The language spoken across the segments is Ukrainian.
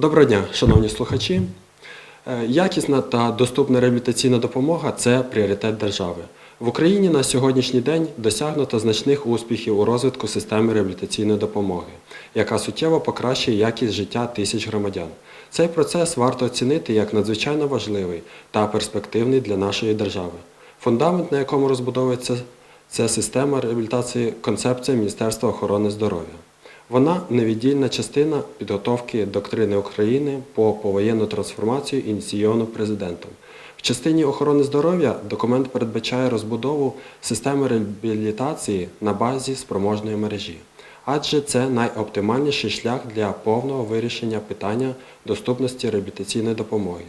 Доброго дня, шановні слухачі. Е, Якісна та доступна реабілітаційна допомога це пріоритет держави. В Україні на сьогоднішній день досягнуто значних успіхів у розвитку системи реабілітаційної допомоги, яка суттєво покращує якість життя тисяч громадян. Цей процес варто оцінити як надзвичайно важливий та перспективний для нашої держави. Фундамент, на якому розбудовується це система реабілітації, концепція Міністерства охорони здоров'я. Вона невіддільна частина підготовки доктрини України по повоєнну трансформацію, ініційовану президентом. В частині охорони здоров'я документ передбачає розбудову системи реабілітації на базі спроможної мережі, адже це найоптимальніший шлях для повного вирішення питання доступності реабілітаційної допомоги,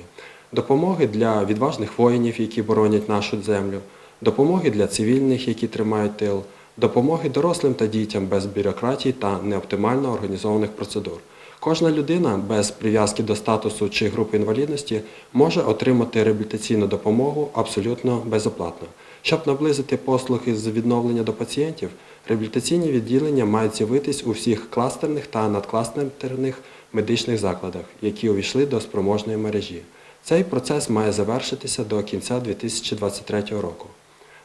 допомоги для відважних воїнів, які боронять нашу землю, допомоги для цивільних, які тримають тил, допомоги дорослим та дітям без бюрократії та неоптимально організованих процедур. Кожна людина без прив'язки до статусу чи групи інвалідності може отримати реабілітаційну допомогу абсолютно безоплатно. Щоб наблизити послуги з відновлення до пацієнтів, реабілітаційні відділення мають з'явитись у всіх кластерних та надкластерних медичних закладах, які увійшли до спроможної мережі. Цей процес має завершитися до кінця 2023 року.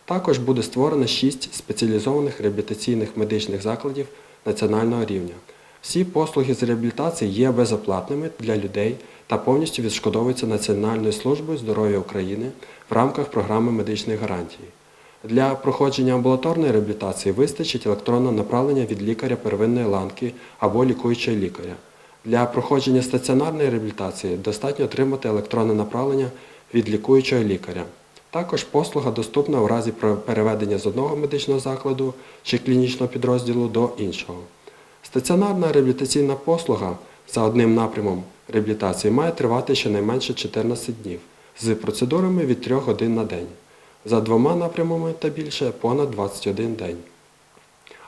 Також буде створено шість спеціалізованих реабілітаційних медичних закладів національного рівня. Всі послуги з реабілітації є безоплатними для людей та повністю відшкодовуються Національною службою здоров'я України в рамках програми медичних гарантій. Для проходження амбулаторної реабілітації вистачить електронного направлення від лікаря первинної ланки або лікуючого лікаря. Для проходження стаціонарної реабілітації достатньо отримати електронне направлення від лікуючого лікаря. Також послуга доступна у разі переведення з одного медичного закладу чи клінічного підрозділу до іншого. Стаціонарна реабілітаційна послуга за одним напрямом реабілітації має тривати щонайменше 14 днів з процедурами від 3 годин на день. За двома напрямами та більше понад 21 день.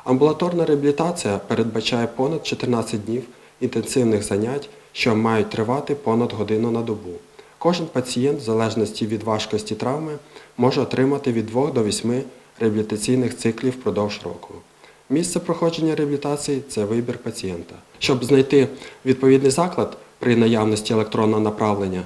Амбулаторна реабілітація передбачає понад 14 днів інтенсивних занять, що мають тривати понад годину на добу. Кожен пацієнт, в залежності від важкості травми, може отримати від 2 до 8 реабілітаційних циклів впродовж року. Місце проходження реабілітації це вибір пацієнта. Щоб знайти відповідний заклад при наявності електронного направлення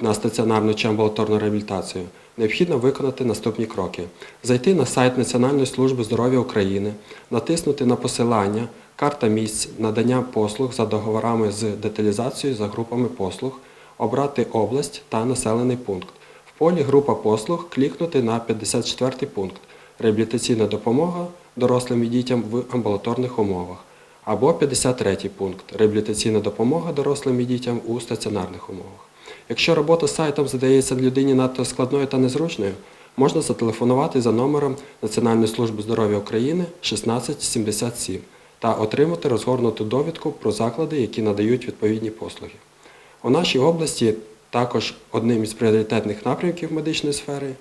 на стаціонарну чи амбулаторну реабілітацію, необхідно виконати наступні кроки: зайти на сайт Національної служби здоров'я України, натиснути на посилання, карта місць, надання послуг за договорами з деталізацією за групами послуг, обрати область та населений пункт. В полі Група послуг клікнути на 54 пункт Реабілітаційна допомога дорослим і дітям в амбулаторних умовах. Або 53 пункт Реабілітаційна допомога дорослим і дітям у стаціонарних умовах. Якщо робота з сайтом здається людині надто складною та незручною, можна зателефонувати за номером Національної служби здоров'я України 1677 та отримати розгорнуту довідку про заклади, які надають відповідні послуги. У нашій області також одним із пріоритетних напрямків медичної сфери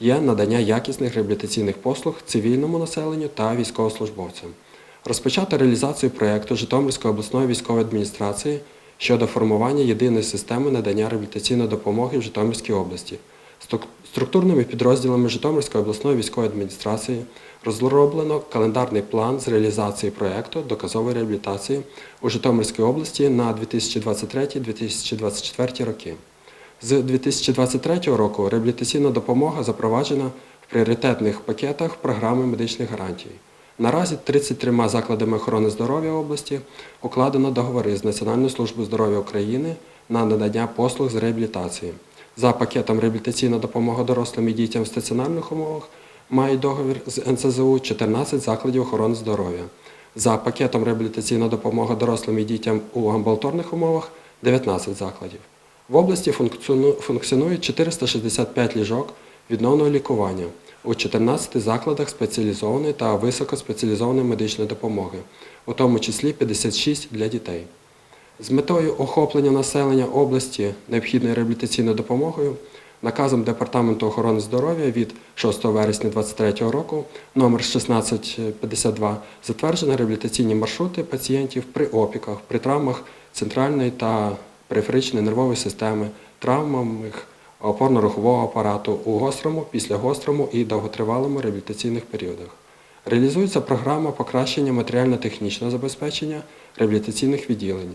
є надання якісних реабілітаційних послуг цивільному населенню та військовослужбовцям. Розпочати реалізацію проєкту Житомирської обласної військової адміністрації щодо формування єдиної системи надання реабілітаційної допомоги в Житомирській області. Струк- Структурними підрозділами Житомирської обласної військової адміністрації розроблено календарний план з реалізації проєкту доказової реабілітації у Житомирській області на 2023-2024 роки. З 2023 року реабілітаційна допомога запроваджена в пріоритетних пакетах програми медичних гарантій. Наразі 33 закладами охорони здоров'я області укладено договори з Національною службою здоров'я України на надання послуг з реабілітації. За пакетом реабілітаційна допомога дорослим і дітям в стаціонарних умовах мають договір з НСЗУ 14 закладів охорони здоров'я. За пакетом реабілітаційна допомога дорослим і дітям у амбулаторних умовах 19 закладів. В області функціону- функціонує 465 ліжок відновного лікування у 14 закладах спеціалізованої та високоспеціалізованої медичної допомоги, у тому числі 56 для дітей. З метою охоплення населення області необхідною реабілітаційною допомогою наказом Департаменту охорони здоров'я від 6 вересня 2023 року номер 1652 затверджено реабілітаційні маршрути пацієнтів при опіках, при травмах центральної та периферичної нервової системи, травмах опорно-рухового апарату у гострому, післягострому і довготривалому реабілітаційних періодах. Реалізується програма покращення матеріально-технічного забезпечення реабілітаційних відділень.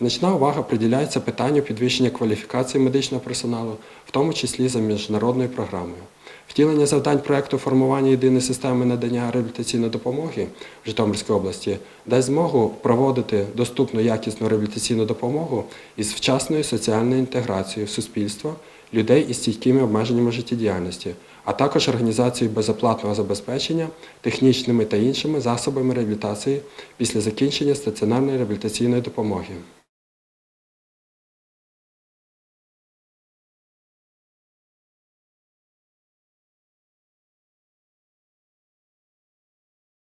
Значна увага приділяється питанню підвищення кваліфікації медичного персоналу, в тому числі за міжнародною програмою. Втілення завдань проекту формування єдиної системи надання реабілітаційної допомоги в Житомирській області дасть змогу проводити доступну якісну реабілітаційну допомогу із вчасною соціальною інтеграцією в суспільство людей із стійкими обмеженнями життєдіяльності, а також організацією безоплатного забезпечення технічними та іншими засобами реабілітації після закінчення стаціонарної реабілітаційної допомоги.